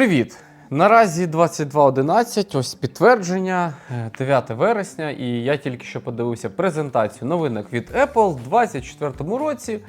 Привіт! Наразі 22.11, ось підтвердження, е, 9 вересня, і я тільки що подивився презентацію новинок від Apple в 2024 році.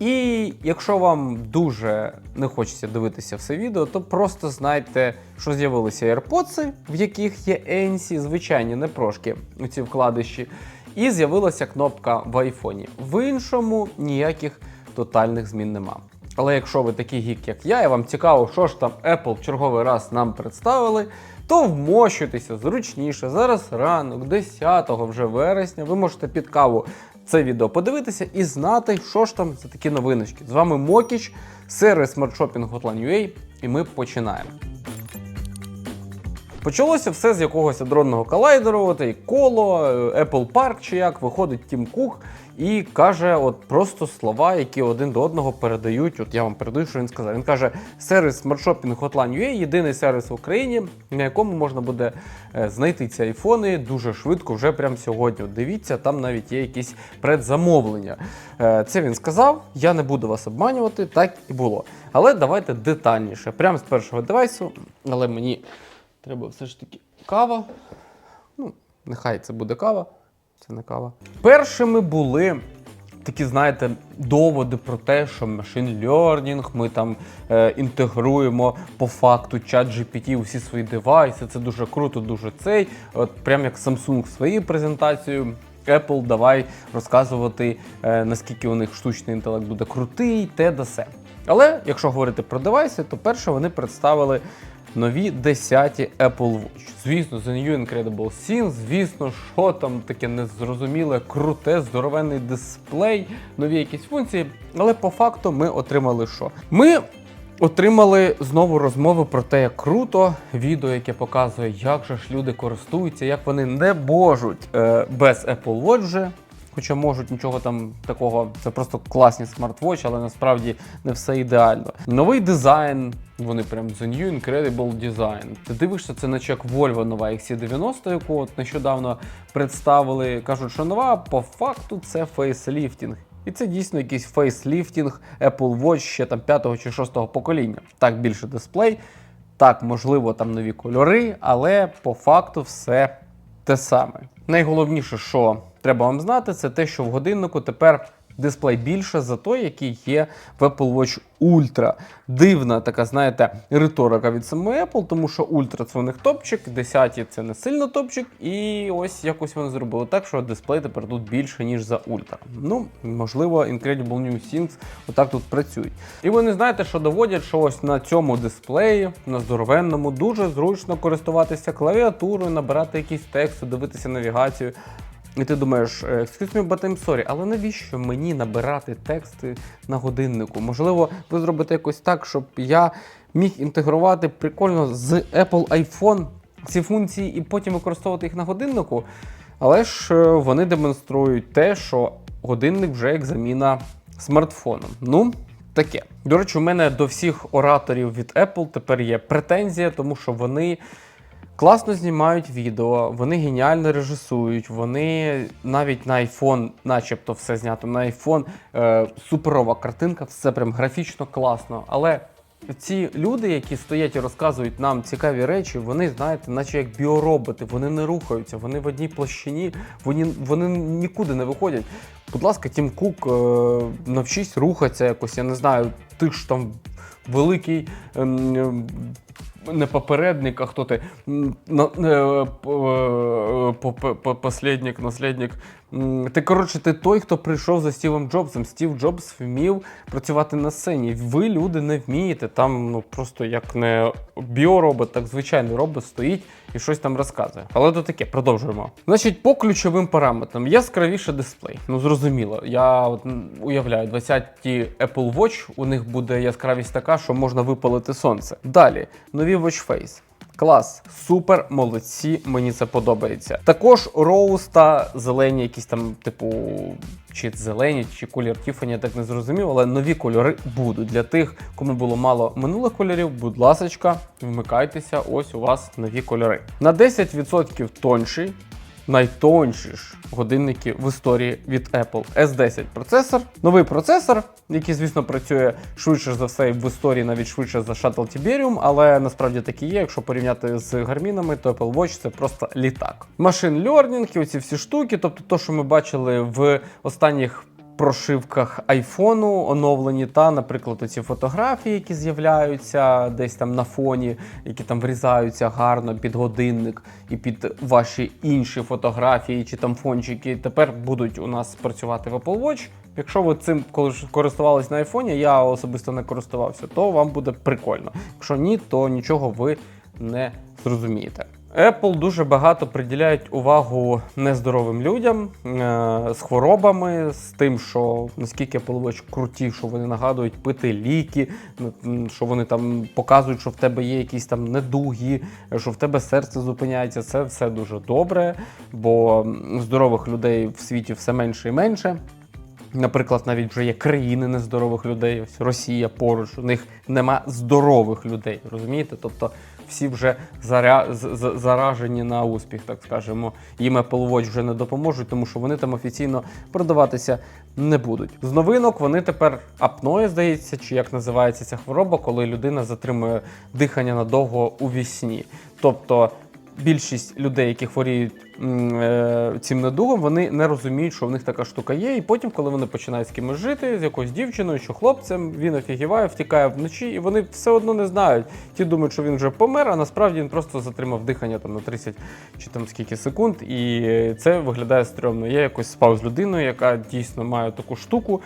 І якщо вам дуже не хочеться дивитися все відео, то просто знайте, що з'явилися AirPods, в яких є NC, звичайні не прошки у ці вкладиші, і з'явилася кнопка в айфоні. В іншому ніяких тотальних змін нема. Але якщо ви такий гік, як я, і вам цікаво, що ж там Apple в черговий раз нам представили, то вмощуйтеся зручніше. Зараз ранок, 10 вже вересня, ви можете під каву це відео подивитися і знати, що ж там за такі новиночки. З вами Мокіч, сервіс смартшопінг Hotline.ua, і ми починаємо. Почалося все з якогось адронного колайдеру, і коло, е, Apple Park чи як, виходить Тім Кук і каже от просто слова, які один до одного передають. От я вам передаю, що він сказав. Він каже: сервіс смартшопінг Hotline.ua – єдиний сервіс в Україні, на якому можна буде е, знайти ці айфони дуже швидко, вже прямо сьогодні. Дивіться, там навіть є якісь предзамовлення. Е, Це він сказав. Я не буду вас обманювати, так і було. Але давайте детальніше. Прямо з першого девайсу, але мені. Треба все ж таки кава. Ну, нехай це буде кава. Це не кава. Першими були такі, знаєте, доводи про те, що machine learning, ми там е, інтегруємо по факту чат GPT у всі свої девайси. Це дуже круто, дуже цей. От прям як Samsung своєю презентацією. Apple давай розказувати, е, наскільки у них штучний інтелект буде крутий, те да се. Але якщо говорити про девайси, то перше вони представили нові 10 Apple Watch. Звісно, The New Incredible Thing, звісно, що там таке незрозуміле, круте, здоровенний дисплей, нові якісь функції. Але по факту ми отримали що? Ми отримали знову розмови про те, як круто відео, яке показує, як же ж люди користуються, як вони не можуть е, без Apple Watch вже. Хоча можуть нічого там такого, це просто класні смарт-вотч, але насправді не все ідеально. Новий дизайн, вони прям The New Incredible Design. Ти дивишся, це наче як Volvo нова XC90, яку от нещодавно представили. Кажуть, що нова, по факту це фейсліфтінг. І це дійсно якийсь фейсліфтінг Apple Watch ще там 5-го чи 6 покоління. Так більше дисплей, так, можливо, там нові кольори, але по факту все те саме. Найголовніше, що треба вам знати, це те, що в годиннику тепер дисплей більше за той, який є в Apple Watch Ultra. Дивна така, знаєте, риторика від самої Apple, тому що Ultra це у них топчик, 10 це не сильно топчик, і ось якось вони зробили так, що дисплей тепер тут більше, ніж за Ultra. Ну, можливо, Incredible New Things отак тут працюють. І вони знаєте, що доводять, що ось на цьому дисплеї, на здоровенному, дуже зручно користуватися клавіатурою, набирати якісь тексти, дивитися навігацію. І ти думаєш, «Е, excuse me, but I'm sorry, але навіщо мені набирати тексти на годиннику? Можливо, ви зробите якось так, щоб я міг інтегрувати прикольно з Apple iPhone ці функції і потім використовувати їх на годиннику. Але ж е, вони демонструють те, що годинник вже як заміна смартфоном. Ну, таке. До речі, у мене до всіх ораторів від Apple тепер є претензія, тому що вони. Класно знімають відео, вони геніально режисують, вони навіть на iPhone, начебто все знято на iPhone, е, суперова картинка, все прям графічно класно. Але ці люди, які стоять і розказують нам цікаві речі, вони, знаєте, наче як біороботи, вони не рухаються, вони в одній площині, вони, вони нікуди не виходять. Будь ласка, Тім Кук, е, навчись рухатися якось, я не знаю, ти ж там великий. ем, не попередник, а хто ти? Е, е, по- Послідник, наслідник. Ти, коротше, ти той, хто прийшов за Стівом Джобсом. Стів Джобс вмів працювати на сцені. Ви, люди, не вмієте. Там ну просто як не біоробот, так звичайний робот стоїть і щось там розказує. Але то таке, продовжуємо. Значить, по ключовим параметрам яскравіше дисплей. Ну зрозуміло. Я от, уявляю, 20-ті Apple Watch, у них буде яскравість така, що можна випалити сонце. Далі, нові Watch Face. Клас, супер, молодці, мені це подобається. Також роуз та зелені, якісь там, типу, чи зелені, чи колір Тіфані, я так не зрозумів, але нові кольори будуть. Для тих, кому було мало минулих кольорів, будь ласочка, вмикайтеся, ось у вас нові кольори. На 10% тонший. Найтонші ж годинники в історії від Apple. S10 процесор, новий процесор, який, звісно, працює швидше за все в історії, навіть швидше за Shuttle Tiberium, але насправді такі є. Якщо порівняти з гармінами, то Apple Watch це просто літак. Машин learning і оці всі штуки, тобто то, що ми бачили в останніх прошивках айфону оновлені, та, наприклад, оці фотографії, які з'являються десь там на фоні, які там врізаються гарно під годинник і під ваші інші фотографії чи там фончики, тепер будуть у нас працювати в Apple Watch. Якщо ви цим користувались на айфоні, я особисто не користувався, то вам буде прикольно. Якщо ні, то нічого ви не зрозумієте. Apple дуже багато приділяють увагу нездоровим людям е, з хворобами, з тим, що наскільки Apple Watch круті, що вони нагадують пити ліки, що вони там показують, що в тебе є якісь там недуги, що в тебе серце зупиняється. Це все дуже добре, бо здорових людей в світі все менше і менше. Наприклад, навіть вже є країни нездорових людей. Ось Росія поруч, у них нема здорових людей. Розумієте? Тобто всі вже заря... заражені на успіх, так скажемо. Їм Apple Watch вже не допоможуть, тому що вони там офіційно продаватися не будуть. З новинок вони тепер апною, здається, чи як називається ця хвороба, коли людина затримує дихання надовго у вісні. Тобто більшість людей, які хворіють е, цим недугом, вони не розуміють, що в них така штука є. І потім, коли вони починають з кимось жити, з якоюсь дівчиною чи хлопцем, він офігіває, втікає вночі, і вони все одно не знають. Ті думають, що він вже помер, а насправді він просто затримав дихання там на 30 чи там скільки секунд. І це виглядає стрьомно. Я якось спав з людиною, яка дійсно має таку штуку.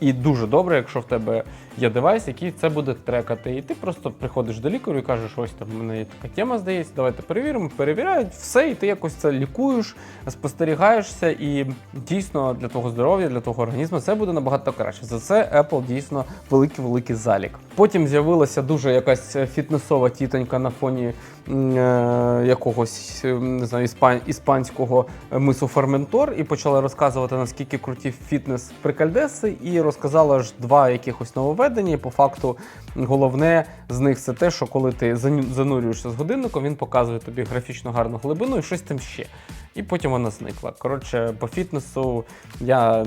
І дуже добре, якщо в тебе є девайс, який це буде трекати. І ти просто приходиш до лікаря і кажеш, ось там в мене є така тема, здається, давайте перевіримо, перевіряють все, і ти якось це лікуєш, спостерігаєшся, і дійсно для твого здоров'я, для твого організму це буде набагато краще. За це Apple дійсно великий-великий залік. Потім з'явилася дуже якась фітнесова тітонька на фоні е, якогось не знаю, іспан, іспанського мису Ферментор і почала розказувати, наскільки круті фітнес прикальдеси, і розказала ж два якихось нововведення. І по факту головне з них це те, що коли ти занурюєшся з годинником, він показує тобі графічно гарну глибину і щось там ще. І потім вона зникла. Коротше, по фітнесу я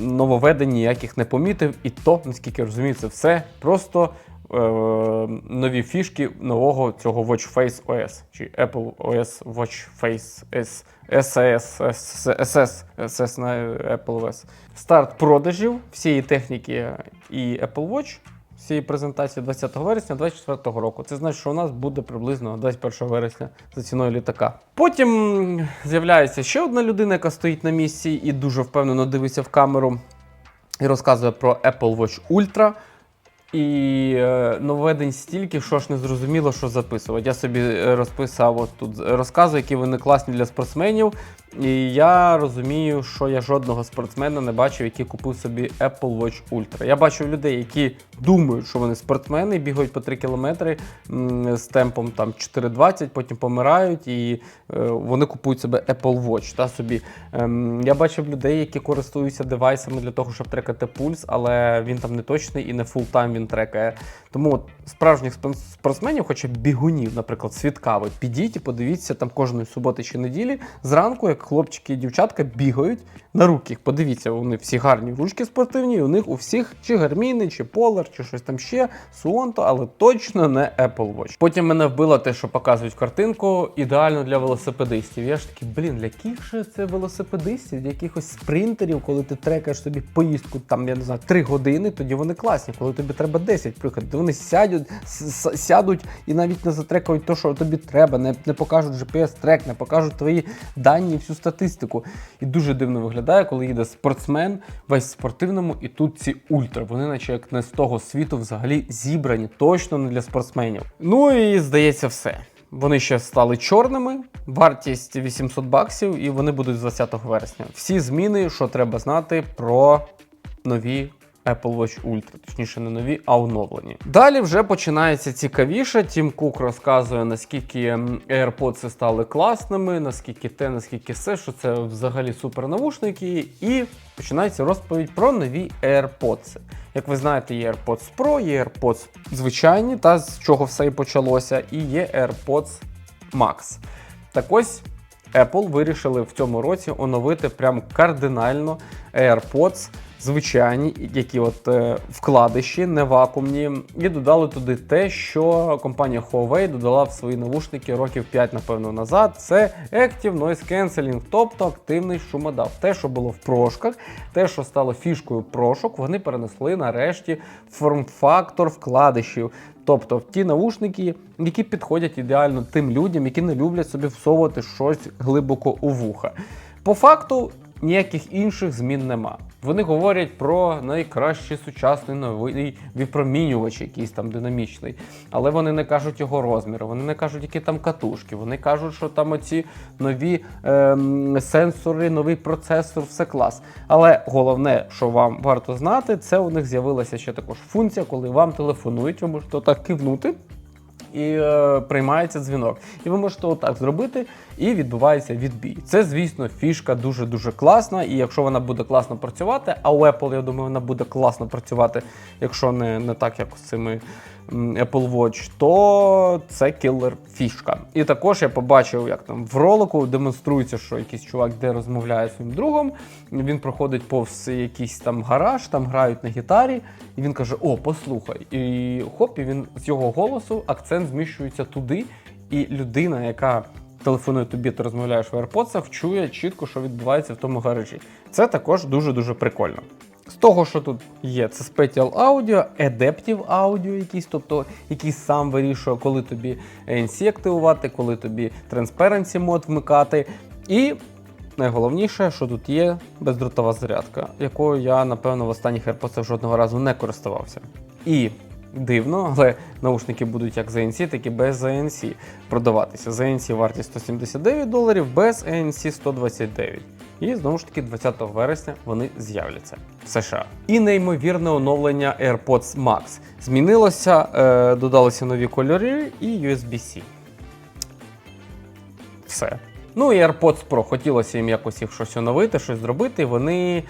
нововведень ніяких не помітив, і то, наскільки я розумію, це все просто е, нові фішки нового цього Watch Face OS, чи Apple OS Watch Face S, SAS, SS, SS на Apple OS. Старт продажів всієї техніки і Apple Watch. Цієї презентації 20 вересня 2024 року. Це значить, що у нас буде приблизно 21 вересня за ціною літака. Потім з'являється ще одна людина, яка стоїть на місці і дуже впевнено дивиться в камеру і розказує про Apple Watch Ultra. І е, нововведень стільки, що ж не зрозуміло, що записувати. Я собі е, розписав от тут розкази, які вони класні для спортсменів. І я розумію, що я жодного спортсмена не бачив, який купив собі Apple Watch Ultra. Я бачив людей, які думають, що вони спортсмени, бігають по 3 кілометри з темпом там 4,20, потім помирають, і е, вони купують себе Apple Watch. Та, собі. Ем, я бачив людей, які користуються девайсами для того, щоб трекати пульс, але він там не точний і не фултайм він трекає. Тому от, справжніх спортсменів, хоча б бігунів, наприклад, свідкави, підіть і подивіться там кожної суботи чи неділі зранку, як хлопчики і дівчатка бігають на руки. Подивіться, вони всі гарні ручки спортивні, і у них у всіх чи гарміни, чи Polar, чи щось там ще, Суонто, але точно не Apple Watch. Потім мене вбило те, що показують картинку, ідеально для велосипедистів. Я ж такий, блін, для яких же це велосипедистів, для якихось спринтерів, коли ти трекаєш собі поїздку, там я не знаю, 3 години, тоді вони класні. Коли тобі треба 10 приходити, вони сядуть, с- с- сядуть і навіть не затрекають те, що тобі треба, не, не покажуть GPS-трек, не покажуть твої дані, всю статистику. І дуже дивно виглядає, коли їде спортсмен, весь в спортивному, і тут ці ультра. Вони, наче як не з того світу, взагалі зібрані, точно не для спортсменів. Ну і здається, все. Вони ще стали чорними, вартість 800 баксів, і вони будуть з 20 вересня. Всі зміни, що треба знати про нові Apple Watch Ultra, точніше, не нові, а оновлені. Далі вже починається цікавіше. Тім Кук розказує, наскільки AirPods стали класними, наскільки те, наскільки все, що це взагалі супер навушники, і починається розповідь про нові AirPods. Як ви знаєте, є AirPods Pro, є AirPods звичайні, та з чого все і почалося, і є AirPods Max. Так ось Apple вирішили в цьому році оновити прям кардинально AirPods звичайні, які от е, вкладиші, не вакуумні, і додали туди те, що компанія Huawei додала в свої навушники років 5, напевно, назад. Це Active Noise Cancelling, тобто активний шумодав. Те, що було в прошках, те, що стало фішкою прошок, вони перенесли нарешті форм-фактор вкладишів. Тобто ті наушники, які підходять ідеально тим людям, які не люблять собі всовувати щось глибоко у вуха. По факту ніяких інших змін нема. Вони говорять про найкращий сучасний новий випромінювач, якийсь там динамічний, але вони не кажуть його розміри, вони не кажуть, які там катушки. Вони кажуть, що там оці нові ем, сенсори, новий процесор, все клас. Але головне, що вам варто знати, це у них з'явилася ще також функція, коли вам телефонують, ви можете так кивнути і е, приймається дзвінок. І ви можете отак зробити, і відбувається відбій. Це, звісно, фішка дуже-дуже класна. І якщо вона буде класно працювати, а у Apple, я думаю, вона буде класно працювати, якщо не, не так, як з цими Apple Watch, то це кілер фішка. І також я побачив, як там в ролику демонструється, що якийсь чувак, де розмовляє зі своїм другом, він проходить повз якийсь там гараж, там грають на гітарі, і він каже: О, послухай. І хоп, і він з його голосу акцент зміщується туди, і людина, яка телефонує тобі, ти розмовляєш в AirPods, чує чітко, що відбувається в тому гаражі. Це також дуже-дуже прикольно. З того, що тут є, це Spatial Audio, Adaptive Audio якийсь, тобто який сам вирішує, коли тобі ANC активувати, коли тобі Transparency мод вмикати. І найголовніше, що тут є бездротова зарядка, якою я, напевно, в останніх AirPods жодного разу не користувався. І дивно, але наушники будуть як за ANC, так і без ANC продаватися. За ANC вартість 179 доларів, без ANC 129. І знову ж таки, 20 вересня вони з'являться в США. І неймовірне оновлення AirPods Max. Змінилося, е, додалися нові кольори і USB-C. Все. Ну і AirPods Pro. Хотілося їм якось їх щось оновити, щось зробити. Вони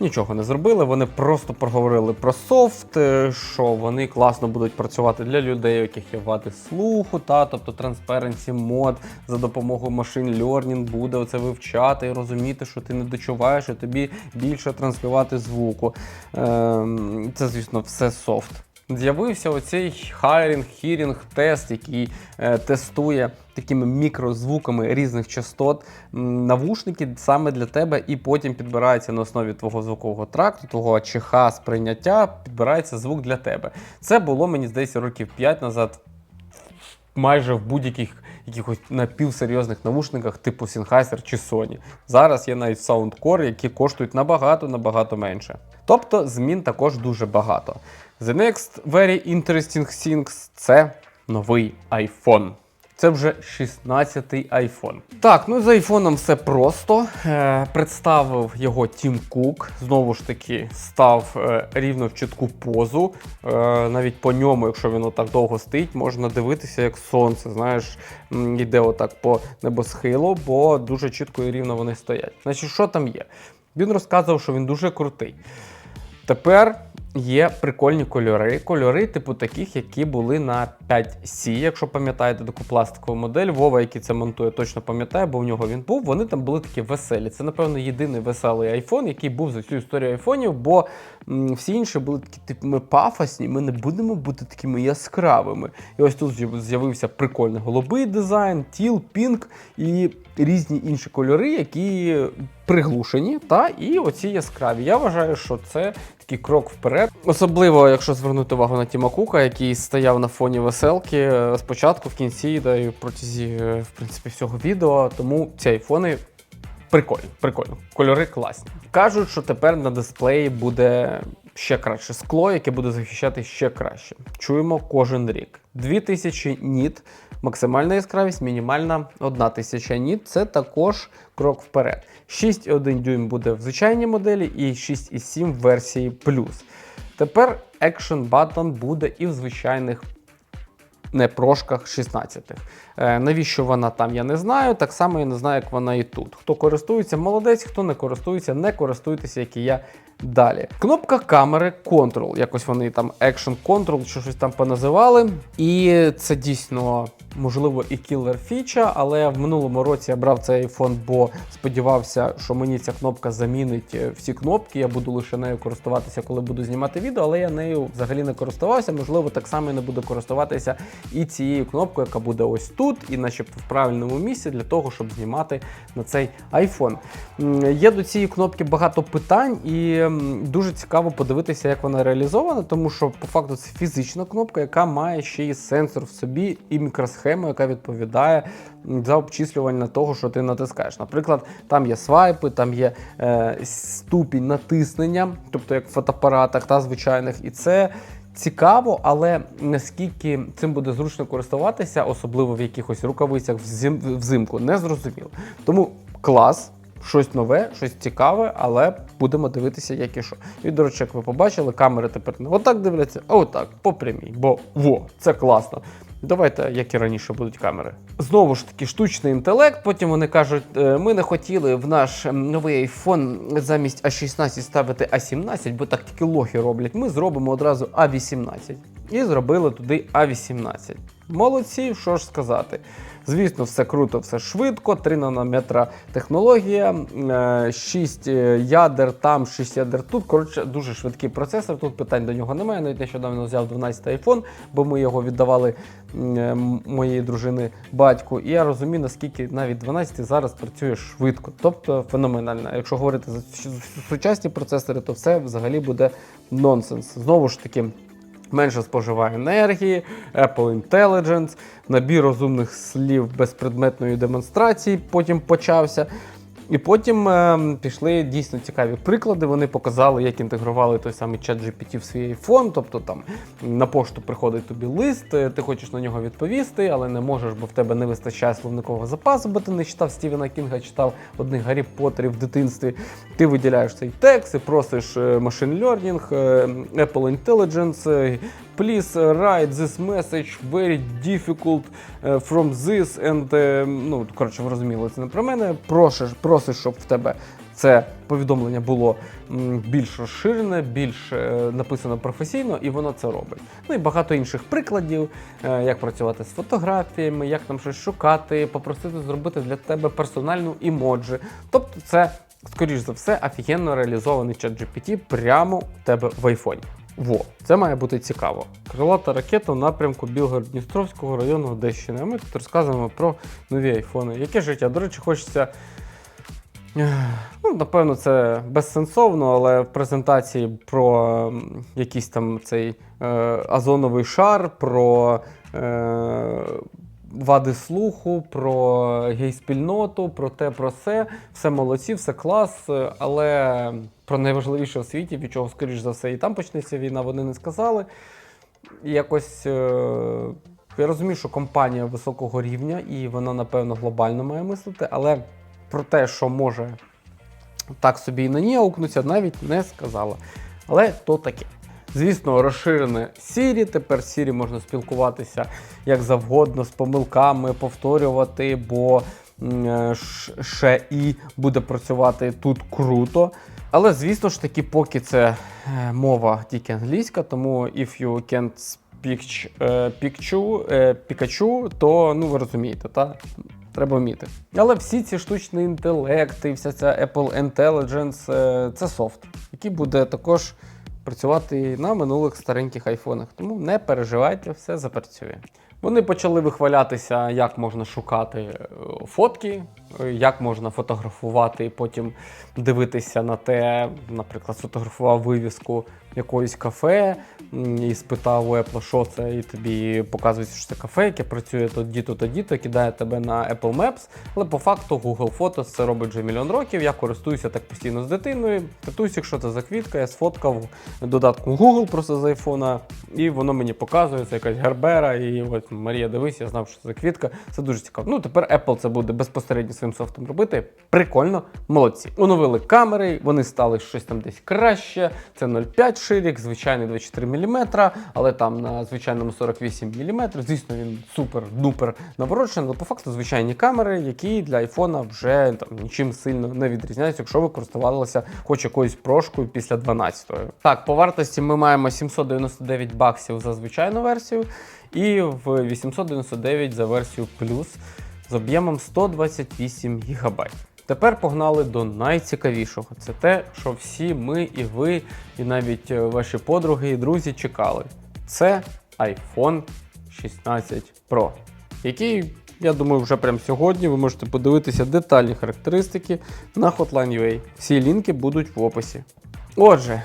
нічого не зробили. Вони просто проговорили про софт, е, що вони класно будуть працювати для людей, яких є вади слуху, та тобто Transparency мод за допомогою машин learning буде оце вивчати і розуміти, що ти не дочуваєш, і тобі більше транслювати звуку. Ем, Це, звісно, все софт. З'явився оцей хайрінг, хірінг тест, який е, тестує такими мікрозвуками різних частот навушники саме для тебе, і потім підбирається на основі твого звукового тракту, твого ЧХ сприйняття, підбирається звук для тебе. Це було, мені здається, років 5 назад майже в будь-яких якихось напівсерйозних навушниках, типу Sennheiser чи Sony. Зараз є навіть Soundcore, які коштують набагато набагато менше. Тобто змін також дуже багато. The next very interesting thing – це новий iPhone. Це вже 16-й iPhone. Так, ну з айфоном все просто. Е, представив його Тім Кук. Знову ж таки, став е, рівно в чітку позу. Е, навіть по ньому, якщо він отак довго стоїть, можна дивитися, як сонце. Знаєш, йде отак по небосхилу, бо дуже чітко і рівно вони стоять. Значить, що там є? Він розказував, що він дуже крутий. Тепер є прикольні кольори. Кольори, типу таких, які були на 5C, якщо пам'ятаєте таку пластикову модель. Вова, який це монтує, точно пам'ятає, бо в нього він був. Вони там були такі веселі. Це, напевно, єдиний веселий айфон, який був за цю історію айфонів, бо всі інші були такі, типу, ми пафосні, ми не будемо бути такими яскравими. І ось тут з'явився прикольний голубий дизайн, тіл, пінк і різні інші кольори, які приглушені, та і оці яскраві. Я вважаю, що це такий крок вперед. Особливо, якщо звернути увагу на Тіма Кука, який стояв на фоні веселки е, спочатку, в кінці, да і протязі е, в принципі всього відео. Тому ці айфони. Прикольно, прикольно. Кольори класні. Кажуть, що тепер на дисплеї буде ще краще скло, яке буде захищати ще краще. Чуємо кожен рік. 2000 ніт, максимальна яскравість, мінімальна 1000 ніт. Це також крок вперед. 6,1 дюйм буде в звичайній моделі і 6,7 в версії плюс. Тепер Action Button буде і в звичайних не прошках 16. Е, навіщо вона там, я не знаю. Так само я не знаю, як вона і тут. Хто користується, молодець, хто не користується, не користуйтеся, як і я. Далі. Кнопка камери Control. Якось вони там Action Control чи щось там поназивали. І це дійсно можливо, і кілер фіча, але в минулому році я брав цей iPhone, бо сподівався, що мені ця кнопка замінить е, всі кнопки. Я буду лише нею користуватися, коли буду знімати відео, але я нею взагалі не користувався. Можливо, так само і не буду користуватися і цією кнопкою, яка буде ось тут, і начебто в правильному місці для того, щоб знімати на цей iPhone. Є до цієї кнопки багато питань, і дуже цікаво подивитися, як вона реалізована, тому що по факту це фізична кнопка, яка має ще й сенсор в собі і мікросхему, яка відповідає за обчислювання того, що ти натискаєш. Наприклад, там є свайпи, там є е, ступінь натиснення, тобто як в фотоапаратах та звичайних, і це. Цікаво, але наскільки цим буде зручно користуватися, особливо в якихось рукавицях взим- взимку, не зрозуміло. Тому клас, щось нове, щось цікаве, але будемо дивитися, як і що. І, до речі, як ви побачили, камери тепер не отак дивляться, а отак, по прямій. Бо во, це класно. Давайте, як і раніше, будуть камери. Знову ж таки, штучний інтелект. Потім вони кажуть, «Е, ми не хотіли в наш ем, новий iPhone замість А16 ставити А17, бо так тільки лохи роблять. Ми зробимо одразу А18. І зробили туди А18. Молодці, що ж сказати. Звісно, все круто, все швидко, 3 нанометра технологія, 6 ядер там, 6 ядер тут. Коротше, дуже швидкий процесор. Тут питань до нього немає. Навіть нещодавно взяв 12 iPhone, бо ми його віддавали е, моєї дружини батьку. І я розумію, наскільки навіть 12 зараз працює швидко, тобто феноменально. Якщо говорити за сучасні процесори, то все взагалі буде нонсенс. Знову ж таки. Менше споживає енергії, Apple Intelligence, набір розумних слів безпредметної демонстрації потім почався. І потім е, пішли дійсно цікаві приклади. Вони показали, як інтегрували той самий чат GPT в свій iPhone. Тобто там на пошту приходить тобі лист, е, ти хочеш на нього відповісти, але не можеш, бо в тебе не вистачає словникового запасу, бо ти не читав Стівена Кінга, читав одних Гаррі Поттерів в дитинстві. Ти виділяєш цей текст і просиш е, machine learning, е, Apple Intelligence. Please write this message very difficult е, from this and е, ну коротше, ви розуміли, це не про мене. Просиш, просиш, щоб в тебе це повідомлення було більш розширене, більш е, написано професійно, і воно це робить. Ну і багато інших прикладів, як працювати з фотографіями, як там щось шукати, попросити зробити для тебе персональну імоджі. Тобто, це, скоріш за все, офігенно реалізований чат GPT прямо у тебе в айфоні. Во, це має бути цікаво. Крилата ракета в напрямку Білгород-Дністровського району Одещини. А ми тут розказуємо про нові айфони. Яке життя? До речі, хочеться. Ну, напевно, це безсенсовно, але в презентації про якийсь там цей е, озоновий шар, про е, вади слуху, про гей-спільноту, про те, про все. Все молодці, все клас, е, але про найважливіше у світі, від чого, скоріш за все, і там почнеться війна, вони не сказали. І якось. Е, я розумію, що компанія високого рівня, і вона, напевно, глобально має мислити, але про те, що може так собі і на ній аукнуться, навіть не сказала. Але то таке. Звісно, розширене Siri. Тепер Siri можна спілкуватися як завгодно з помилками, повторювати, бо е, ще і буде працювати тут круто. Але звісно ж таки, поки це е, мова тільки англійська, тому if you can't speak е, Pikachu, е, Pikachu, то ну ви розумієте, та? Треба вміти. Але всі ці штучні інтелекти, вся ця Apple Intelligence це софт, який буде також працювати на минулих стареньких айфонах. Тому не переживайте, все запрацює. Вони почали вихвалятися, як можна шукати е, фотки, е, як можна фотографувати і потім дивитися на те, наприклад, сфотографував вивіску якоїсь кафе і спитав у Apple, що це, і тобі показується, що це кафе, яке працює тоді-то, тоді-то, кидає тебе на Apple Maps. Але по факту Google Photos це робить вже мільйон років. Я користуюся так постійно з дитиною. Питаюся, що це за квітка, я сфоткав додатком Google просто з айфона, і воно мені показує, це якась гербера. І от Марія, дивись, я знав, що це квітка. Це дуже цікаво. Ну тепер Apple це буде безпосередньо своїм софтом робити. Прикольно, молодці. Оновили камери, вони стали щось там десь краще. Це 0,5 ширік, звичайний 24 мм, але там на звичайному 48 мм. Звісно, він супер-дупер наворочений, але по факту звичайні камери, які для айфона вже там нічим сильно не відрізняються, якщо ви користувалися хоч якоюсь прошкою після 12-ї. Так, по вартості ми маємо 799 баксів за звичайну версію і в 899 за версію плюс з об'ємом 128 ГБ. Тепер погнали до найцікавішого. Це те, що всі ми і ви, і навіть е, ваші подруги і друзі чекали. Це iPhone 16 Pro, який, я думаю, вже прямо сьогодні ви можете подивитися детальні характеристики на Hotline.ua. Всі лінки будуть в описі. Отже,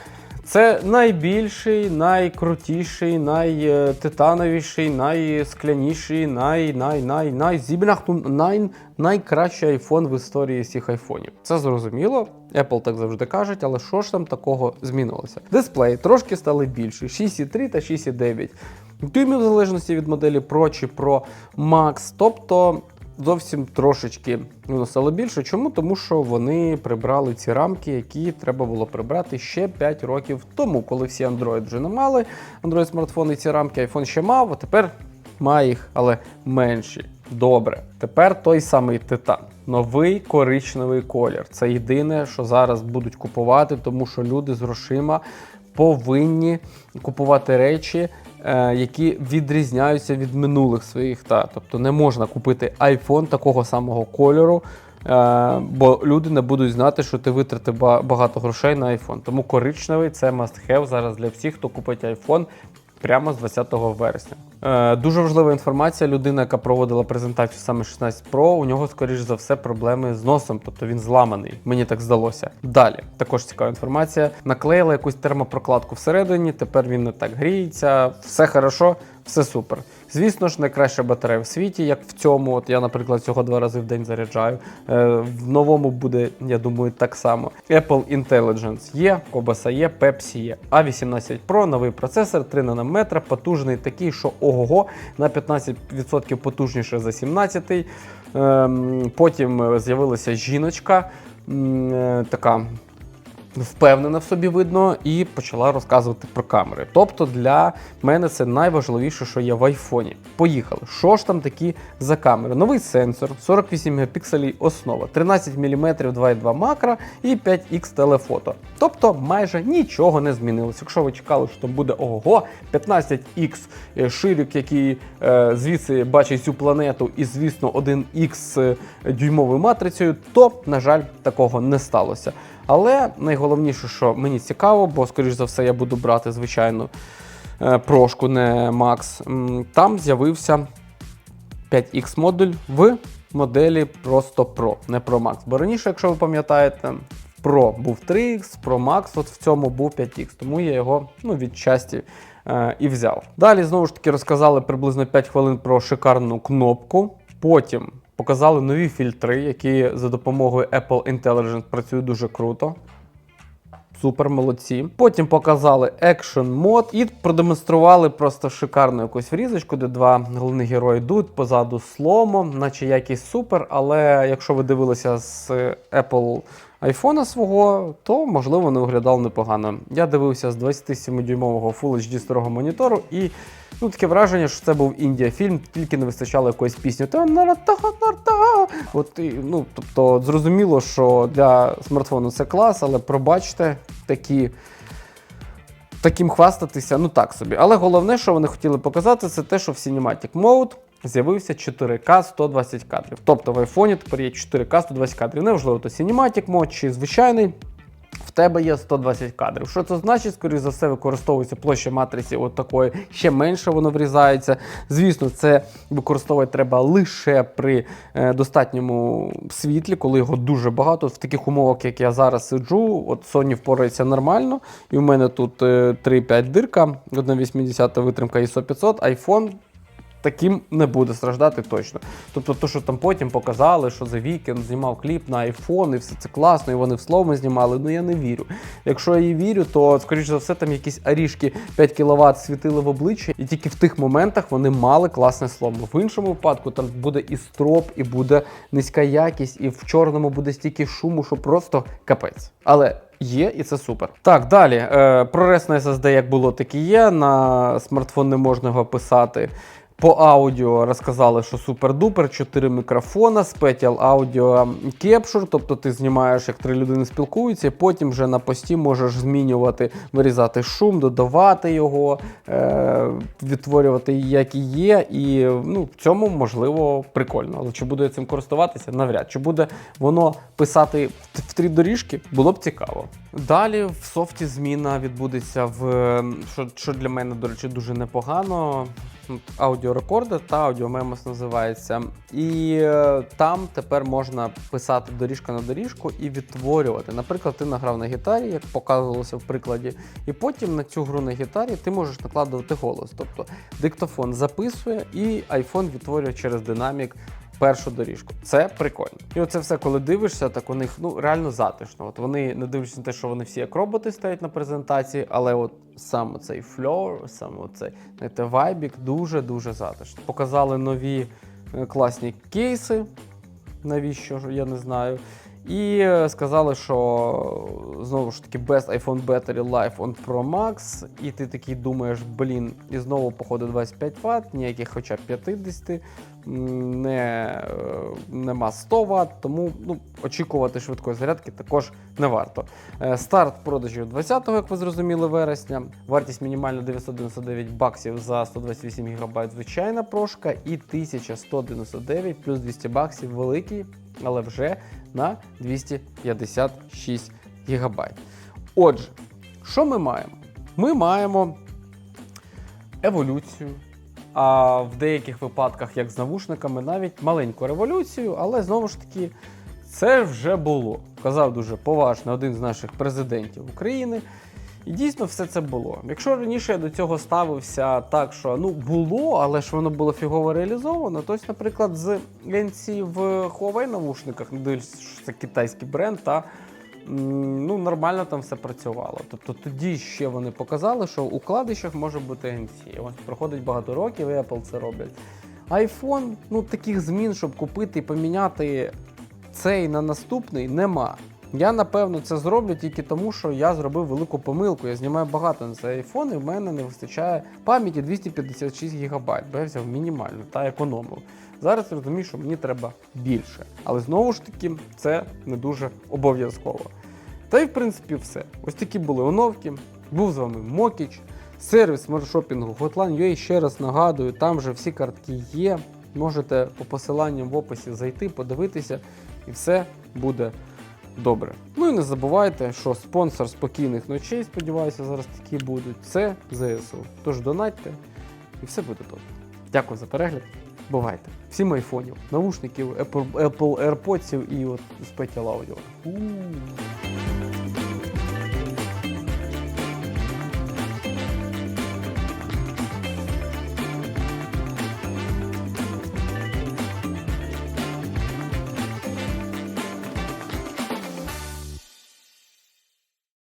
це найбільший, найкрутіший, найтитановіший, найскляніший, най, най, най, най, зібнахтун- най, найкращий iPhone в історії всіх айфонів. Це зрозуміло. Apple так завжди кажуть, але що ж там такого змінилося? Дисплей трошки стали більший, 6,3 та 6,9. Дюймів в залежності від моделі Pro чи Pro Max, тобто зовсім трошечки воно стало більше. Чому? Тому що вони прибрали ці рамки, які треба було прибрати ще 5 років тому, коли всі Android вже не мали. Android смартфони ці рамки iPhone ще мав, а тепер має їх, але менші. Добре, тепер той самий титан. Новий коричневий колір. Це єдине, що зараз будуть купувати, тому що люди з грошима повинні купувати речі, які відрізняються від минулих своїх. Та. Тобто не можна купити iPhone такого самого кольору, е, бо люди не будуть знати, що ти витратив багато грошей на iPhone. Тому коричневий це must have зараз для всіх, хто купить iPhone. Прямо з 20 вересня. Е, дуже важлива інформація. Людина, яка проводила презентацію саме 16 Pro, у нього, скоріш за все, проблеми з носом, тобто він зламаний. Мені так здалося. Далі також цікава інформація. Наклеїла якусь термопрокладку всередині. Тепер він не так гріється. Все хорошо, все супер. Звісно ж, найкраща батарея в світі, як в цьому. От я, наприклад, цього два рази в день заряджаю. Е, в новому буде, я думаю, так само. Apple Intelligence є, Кобаса є, Pepsi є. A18 Pro, новий процесор, 3 нанометра, потужний такий, що ого, на 15% потужніше за 17-й. Ем, потім е, з'явилася жіночка, е, така впевнена в собі видно, і почала розказувати про камери. Тобто для мене це найважливіше, що є в айфоні. Поїхали. Що ж там такі за камери? Новий сенсор, 48 мегапікселів основа, 13 мм 2,2 макро і 5X телефото. Тобто майже нічого не змінилося. Якщо ви чекали, що там буде ого, 15X е, ширик, який е, звідси бачить цю планету, і звісно 1X е, дюймовою матрицею, то на жаль такого не сталося. Але найголовніше, що мені цікаво, бо, скоріш за все, я буду брати звичайну е, прошку, не Max. Там з'явився 5X модуль в моделі просто Pro, не Pro Max. Бо раніше, якщо ви пам'ятаєте, Pro був 3X, Pro Max, от в цьому був 5X, тому я його ну, від часті е, і взяв. Далі знову ж таки розказали приблизно 5 хвилин про шикарну кнопку. Потім показали нові фільтри, які за допомогою Apple Intelligence працюють дуже круто. Супер молодці. Потім показали екшн мод і продемонстрували просто шикарну якусь врізочку, де два головні герої йдуть позаду сломо, наче якийсь супер. Але якщо ви дивилися з Apple айфона свого, то можливо не виглядало непогано. Я дивився з 27-дюймового Full HD старого монітору, і ну, таке враження, що це був Індія фільм, тільки не вистачало якоїсь пісні. От, ну, тобто, зрозуміло, що для смартфону це клас, але пробачте такі. Таким хвастатися, ну так собі. Але головне, що вони хотіли показати, це те, що в Cinematic Mode з'явився 4К 120 кадрів. Тобто в айфоні тепер є 4К 120 кадрів. Неважливо, то Cinematic Mode чи звичайний. В тебе є 120 кадрів. Що це значить? Скоріше за все, використовується площа матриці от такої, ще менше воно врізається. Звісно, це використовувати треба лише при е, достатньому світлі, коли його дуже багато. В таких умовах, як я зараз сиджу, от Sony впорається нормально. І в мене тут е, 3,5 дирка, 1,80 витримка ISO 500, iPhone таким не буде страждати точно. Тобто, то, що там потім показали, що The Weeknd знімав кліп на iPhone, і все це класно, і вони в слово знімали, ну я не вірю. Якщо я їй вірю, то скоріш за все там якісь арішки 5 кВт світили в обличчя, і тільки в тих моментах вони мали класне слово. В іншому випадку там буде і строп, і буде низька якість, і в чорному буде стільки шуму, що просто капець. Але є, і це супер. Так, далі. Е, REST на SSD як було, так і є. На смартфон не можна його писати. По аудіо розказали, що супер-дупер, 4 мікрофона, Special Audio Capture, тобто ти знімаєш, як три людини спілкуються, і потім вже на пості можеш змінювати, вирізати шум, додавати його, е- відтворювати як і є. І ну, в цьому можливо прикольно. Але чи буду я цим користуватися? Навряд. Чи буде воно писати в три доріжки? Було б цікаво. Далі в софті зміна відбудеться в що, що для мене, до речі, дуже непогано. Аудіорекордер та аудіомемос називається. І е, там тепер можна писати доріжка на доріжку і відтворювати. Наприклад, ти награв на гітарі, як показувалося в прикладі, і потім на цю гру на гітарі ти можеш накладувати голос. Тобто диктофон записує і iPhone відтворює через динамік першу доріжку. Це прикольно. І оце все, коли дивишся, так у них ну реально затишно. От вони не дивлячись на те, що вони всі як роботи стоять на презентації, але от саме цей фльор, саме цей знаєте, вайбік дуже дуже затишно. Показали нові е, класні кейси. Навіщо я не знаю. І е, сказали, що знову ж таки без iPhone Battery Life on Pro Max. І ти такий думаєш, блін, і знову походу 25 Вт, ніяких хоча б 50, м, не, нема 100 Вт, тому ну, очікувати швидкої зарядки також не варто. Е, Старт продажів 20-го, як ви зрозуміли, вересня. Вартість мінімальна 999 баксів за 128 ГБ звичайна прошка і 1199 плюс 200 баксів великий, але вже на 256 ГБ. Отже, що ми маємо? Ми маємо еволюцію. А в деяких випадках, як з навушниками, навіть маленьку революцію, але знову ж таки, це вже було. Казав дуже поважно один з наших президентів України. І дійсно все це було. Якщо раніше я до цього ставився так, що ну було, але ж воно було фігово реалізовано, то ось, наприклад, з NC в Huawei навушниках, не дивлячись, що це китайський бренд, та ну, нормально там все працювало. Тобто тоді ще вони показали, що у вкладишах може бути NC. Проходить багато років, і Apple це роблять. iPhone, ну таких змін, щоб купити і поміняти цей на наступний, нема. Я напевно це зроблю тільки тому, що я зробив велику помилку. Я знімаю багато на цей iPhone, і в мене не вистачає пам'яті 256 ГБ, бо я взяв мінімальну та економив. Зараз я розумію, що мені треба більше. Але знову ж таки, це не дуже обов'язково. Та й в принципі все. Ось такі були оновки. Був з вами Мокіч, сервіс смартшопінгу Hotline.ua. Ще раз нагадую, там вже всі картки є. Можете по посиланням в описі зайти, подивитися, і все буде добре. Ну і не забувайте, що спонсор спокійних ночей, сподіваюся, зараз такі будуть. Це ЗСУ. Тож донатьте, і все буде добре. Дякую за перегляд. Бувайте. Всім айфонів, наушників, Apple, AirPods і от Special Audio.